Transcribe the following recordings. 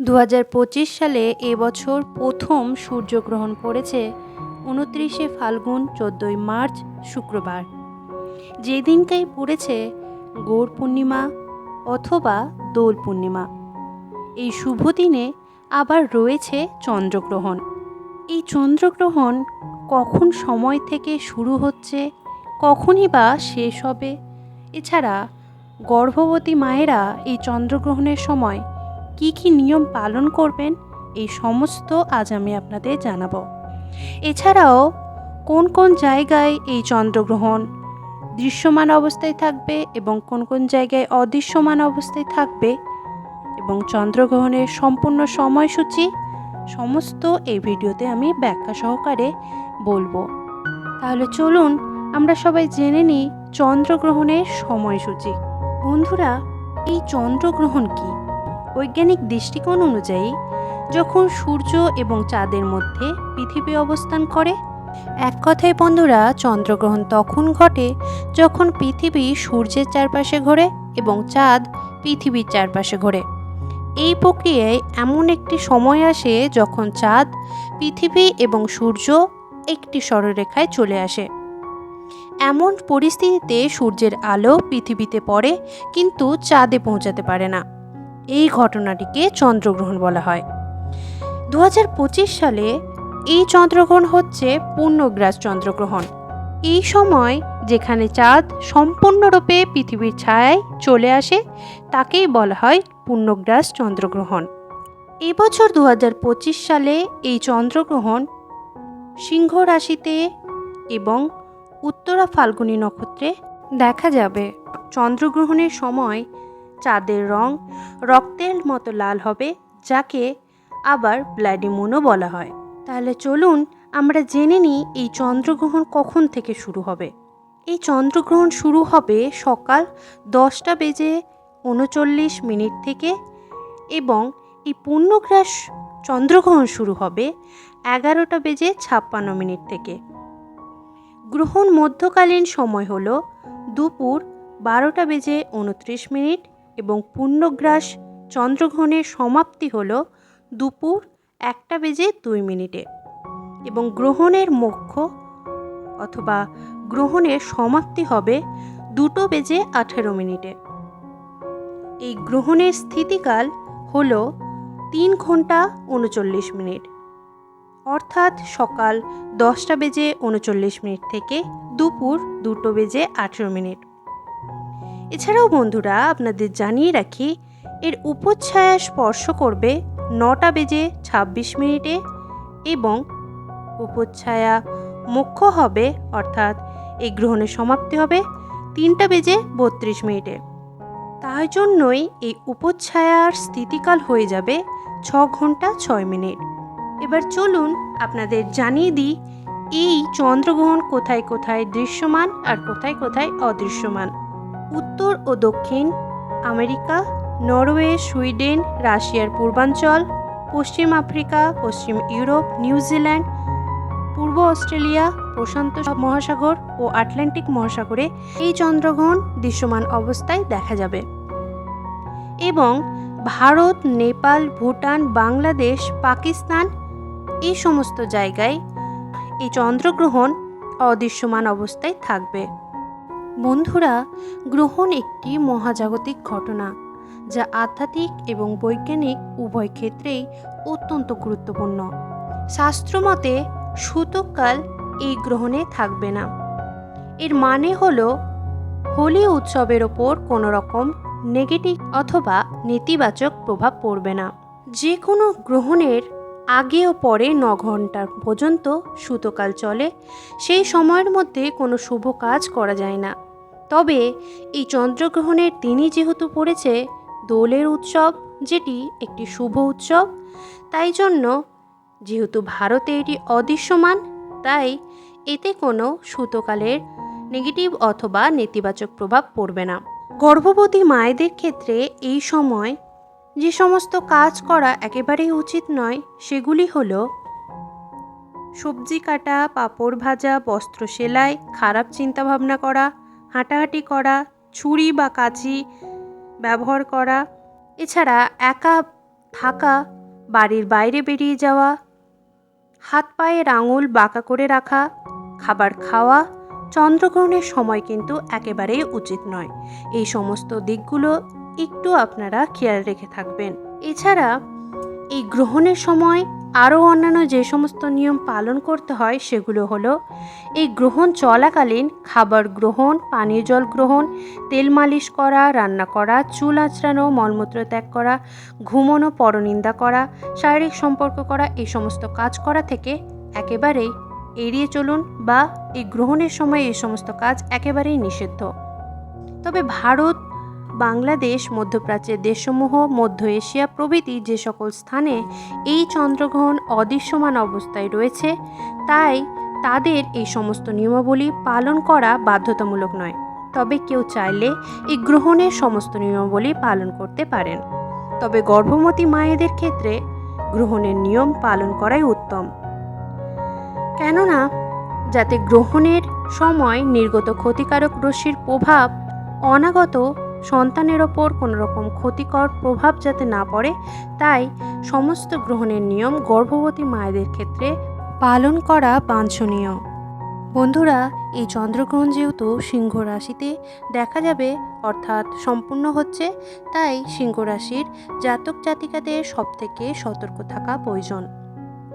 দু হাজার পঁচিশ সালে এবছর প্রথম সূর্যগ্রহণ পড়েছে উনত্রিশে ফাল্গুন, চোদ্দোই মার্চ, শুক্রবার। যেদিনকাই পড়েছে গৌর পূর্ণিমা অথবা দোল পূর্ণিমা, এই শুভ দিনে আবার রয়েছে চন্দ্রগ্রহণ। এই চন্দ্রগ্রহণ কখন সময় থেকে শুরু হচ্ছে, কখনই বা শেষ হবে, এছাড়া গর্ভবতী মায়েরা এই চন্দ্রগ্রহণের সময় কি কি নিয়ম পালন করবেন, এই সমস্ত আজ আমি আপনাদের জানাব। এছাড়াও, কোন কোন জায়গায় এই চন্দ্রগ্রহণ দৃশ্যমান অবস্থায় থাকবে এবং কোন কোন জায়গায় অদৃশ্যমান অবস্থায় থাকবে এবং চন্দ্রগ্রহণের সম্পূর্ণ সময়সূচি, সমস্ত এই ভিডিওতে আমি ব্যাখ্যা সহকারে বলব। তাহলে চলুন, আমরা সবাই জেনে নিই চন্দ্রগ্রহণের সময়সূচি। বন্ধুরা, এই চন্দ্রগ্রহণ কি? বৈজ্ঞানিক দৃষ্টিকোণ অনুযায়ী, যখন সূর্য এবং চাঁদের মধ্যে পৃথিবী অবস্থান করে, এক কথায় বন্ধুরা, চন্দ্রগ্রহণ তখন ঘটে যখন পৃথিবী সূর্যের চারপাশে ঘোরে এবং চাঁদ পৃথিবীর চারপাশে ঘোরে। এই প্রক্রিয়ায় এমন একটি সময় আসে যখন চাঁদ, পৃথিবী এবং সূর্য একটি সরলরেখায় চলে আসে। এমন পরিস্থিতিতে সূর্যের আলো পৃথিবীতে পড়ে, কিন্তু চাঁদে পৌঁছাতে পারে না। এই ঘটনাটিকে চন্দ্রগ্রহণ বলা হয়। দু হাজার পঁচিশ সালে এই চন্দ্রগ্রহণ হচ্ছে পূর্ণগ্রাস চন্দ্রগ্রহণ। এই সময় যেখানে চাঁদ সম্পূর্ণরূপে পৃথিবীর ছায়ায় চলে আসে, তাকেই বলা হয় পূর্ণগ্রাস চন্দ্রগ্রহণ। এবছর দু পঁচিশ সালে এই চন্দ্রগ্রহণ সিংহ রাশিতে এবং উত্তরা ফাল্গুনী নক্ষত্রে দেখা যাবে। চন্দ্রগ্রহণের সময় চাঁদের রং রক্তের মতো লাল হবে, যাকে আবার ব্লাডি মুনও বলা হয়। তাহলে চলুন আমরা জেনে নিই এই চন্দ্রগ্রহণ কখন থেকে শুরু হবে। এই চন্দ্রগ্রহণ শুরু হবে সকাল দশটা বেজে উনচল্লিশ মিনিট থেকে এবং এই পূর্ণগ্রাস চন্দ্রগ্রহণ শুরু হবে এগারোটা বেজে ছাপ্পান্ন মিনিট থেকে। গ্রহণ মধ্যকালীন সময় হলো দুপুর বারোটা বেজে উনত্রিশ মিনিট এবং পূর্ণগ্রাস চন্দ্রগ্রহণের সমাপ্তি হল দুপুর একটা বেজে দুই মিনিটে। এবং গ্রহণের মুখ্য অথবা গ্রহণের সমাপ্তি হবে দুটো বেজে আঠেরো মিনিটে। এই গ্রহণের স্থিতিকাল হল তিন ঘণ্টা উনচল্লিশ মিনিট। অর্থাৎ সকাল দশটা বেজে উনচল্লিশ মিনিট থেকে দুপুর দুটো বেজে আঠেরো মিনিট। এছাড়াও বন্ধুরা আপনাদের জানিয়ে রাখি, এর উপচ্ছায়া স্পর্শ করবে নটা বেজে ছাব্বিশ মিনিটে এবং উপচ্ছায়া মুখ্য হবে, অর্থাৎ এই গ্রহণের সমাপ্তি হবে তিনটা বেজে বত্রিশ মিনিটে। তাই জন্যই এই উপচ্ছায়ার স্থিতিকাল হয়ে যাবে ছ ঘণ্টা ছয় মিনিট। এবার চলুন আপনাদের জানিয়ে দিই, এই চন্দ্রগ্রহণ কোথায় কোথায় দৃশ্যমান আর কোথায় কোথায় অদৃশ্যমান। উত্তর ও দক্ষিণ আমেরিকা, নরওয়ে, সুইডেন, রাশিয়ার পূর্বাঞ্চল, পশ্চিম আফ্রিকা, পশ্চিম ইউরোপ নিউজিল্যান্ড পূর্ব অস্ট্রেলিয়া, প্রশান্ত মহাসাগর ও আটলান্টিক মহাসাগরে এই চন্দ্রগ্রহণ দৃশ্যমান অবস্থায় দেখা যাবে। এবং ভারত, নেপাল, ভুটান, বাংলাদেশ, পাকিস্তান এই সমস্ত জায়গায় এই চন্দ্রগ্রহণ অদৃশ্যমান অবস্থায় থাকবে। বন্ধুরা, গ্রহণ একটি মহাজাগতিক ঘটনা যা আধ্যাত্মিক এবং বৈজ্ঞানিক উভয় ক্ষেত্রেই অত্যন্ত গুরুত্বপূর্ণ। শাস্ত্রমতে সূতককাল এই গ্রহণে থাকবে না। এর মানে হল, হোলি উৎসবের ওপর কোনো রকম নেগেটিভ অথবা নেতিবাচক প্রভাব পড়বে না। যে কোনো গ্রহণের আগে ও পরে ন ঘণ্টা পর্যন্ত সুতোকাল চলে, সেই সময়ের মধ্যে কোনো শুভ কাজ করা যায় না। তবে এই চন্দ্রগ্রহণের দিনই যেহেতু পড়েছে দোলের উৎসব, যেটি একটি শুভ উৎসব, তাই জন্য যেহেতু ভারতে এটি অদৃশ্যমান, তাই এতে কোনো সুতোকালের নেগেটিভ অথবা নেতিবাচক প্রভাব পড়বে না। গর্ভবতী মায়েদের ক্ষেত্রে এই সময় যে সমস্ত কাজ করা একেবারেই উচিত নয়, সেগুলি হল সবজি কাটা, পাঁপড় ভাজা, বস্ত্র সেলাই, খারাপ চিন্তাভাবনা করা হাঁটাহাঁটি করা, ছুরি বা কাঁচি ব্যবহার করা। এছাড়া একা থাকা, বাড়ির বাইরে বেরিয়ে যাওয়া, হাত পায়ের আঙুল বাঁকা করে রাখা, খাবার খাওয়া, চন্দ্রগ্রহণের সময় কিন্তু একেবারেই উচিত নয়। এই সমস্ত দিকগুলো একটু আপনারা খেয়াল রেখে থাকবেন। এছাড়া এই গ্রহণের সময় আরও অন্যান্য যে সমস্ত নিয়ম পালন করতে হয় সেগুলো হলো, এই গ্রহণ চলাকালীন খাবার গ্রহণ, পানীয় জল গ্রহণ, তেল মালিশ করা, রান্না করা, চুল আঁচড়ানো, মলমূত্র ত্যাগ করা, ঘুমনো, পরনিন্দা করা, শারীরিক সম্পর্ক করা, এই সমস্ত কাজ করা থেকে একেবারেই এড়িয়ে চলুন বা এই গ্রহণের সময় এই সমস্ত কাজ একেবারেই নিষিদ্ধ। তবে ভারত বাংলাদেশ, মধ্যপ্রাচ্যের দেশসমূহ, মধ্য এশিয়া প্রভৃতি যে সকল স্থানে এই চন্দ্রগ্রহণ অদৃশ্যমান অবস্থায় রয়েছে, তাই তাদের এই সমস্ত নিয়মাবলী পালন করা বাধ্যতামূলক নয়। তবে কেউ চাইলে এই গ্রহণের সমস্ত নিয়মাবলী পালন করতে পারেন। তবে গর্ভবতী মায়েদের ক্ষেত্রে গ্রহণের নিয়ম পালন করাই উত্তম। কেননা, যাতে গ্রহণের সময় নির্গত ক্ষতিকারক রশ্মির প্রভাব অনাগত সন্তানের ওপর কোনো রকম ক্ষতিকর প্রভাব যাতে না পড়ে, তাই সমস্ত গ্রহণের নিয়ম গর্ভবতী মায়েদের ক্ষেত্রে পালন করা বাঞ্ছনীয়। বন্ধুরা, এই চন্দ্রগ্রহণ যেহেতু সিংহ রাশিতে দেখা যাবে, অর্থাৎ সম্পূর্ণ হচ্ছে, তাই সিংহ রাশির জাতক জাতিকাদের সব থেকে সতর্ক থাকা প্রয়োজন।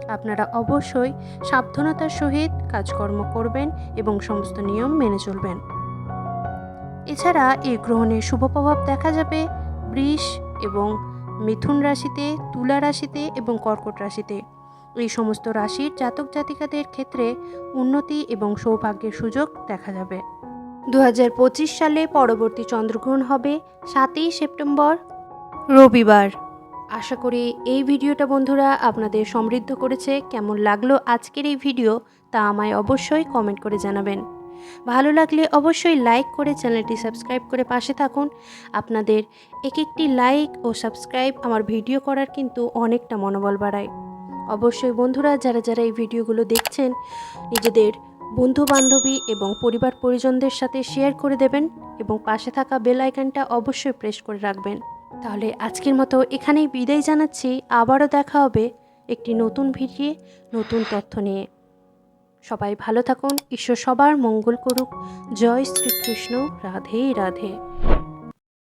আপনারা অবশ্যই সাবধানতার সহিত কাজকর্ম করবেন এবং সমস্ত নিয়ম মেনে চলবেন। এছাড়া এই গ্রহণের শুভ প্রভাব দেখা যাবে। বৃষ এবং মিথুন রাশিতে, তুলা রাশিতে এবং কর্কট রাশিতে। এই সমস্ত রাশির জাতক জাতিকাদের ক্ষেত্রে উন্নতি এবং সৌভাগ্যের সুযোগ দেখা যাবে। দু হাজার পঁচিশ সালে পরবর্তী চন্দ্রগ্রহণ হবে সাতই সেপ্টেম্বর। রবিবার। আশা করি এই ভিডিওটা বন্ধুরা আপনাদের সমৃদ্ধ করেছে। কেমন লাগল আজকের এই ভিডিও তা আমায় অবশ্যই কমেন্ট করে জানাবেন। ভালো লাগলে অবশ্যই লাইক করে চ্যানেলটি সাবস্ক্রাইব করে পাশে থাকুন। আপনাদের এক একটি লাইক ও সাবস্ক্রাইব আমার ভিডিও করার কিন্তু অনেকটা মনোবল বাড়ায়। অবশ্যই বন্ধুরা, যারা যারা এই ভিডিওগুলো দেখছেন, নিজেদের বন্ধু বান্ধবী এবং পরিবার পরিজনদের সাথে শেয়ার করে দেবেন এবং পাশে থাকা বেল আইকনটা অবশ্যই প্রেস করে রাখবেন। তাহলে আজকের মতো এখানেই বিদায় জানাচ্ছি। আবারও দেখা হবে একটি নতুন ভিডিও নতুন তথ্য নিয়ে। সবাই ভালো থাকুন ঈশ্বর সবার মঙ্গল করুক। জয় শ্রীকৃষ্ণ রাধে রাধে।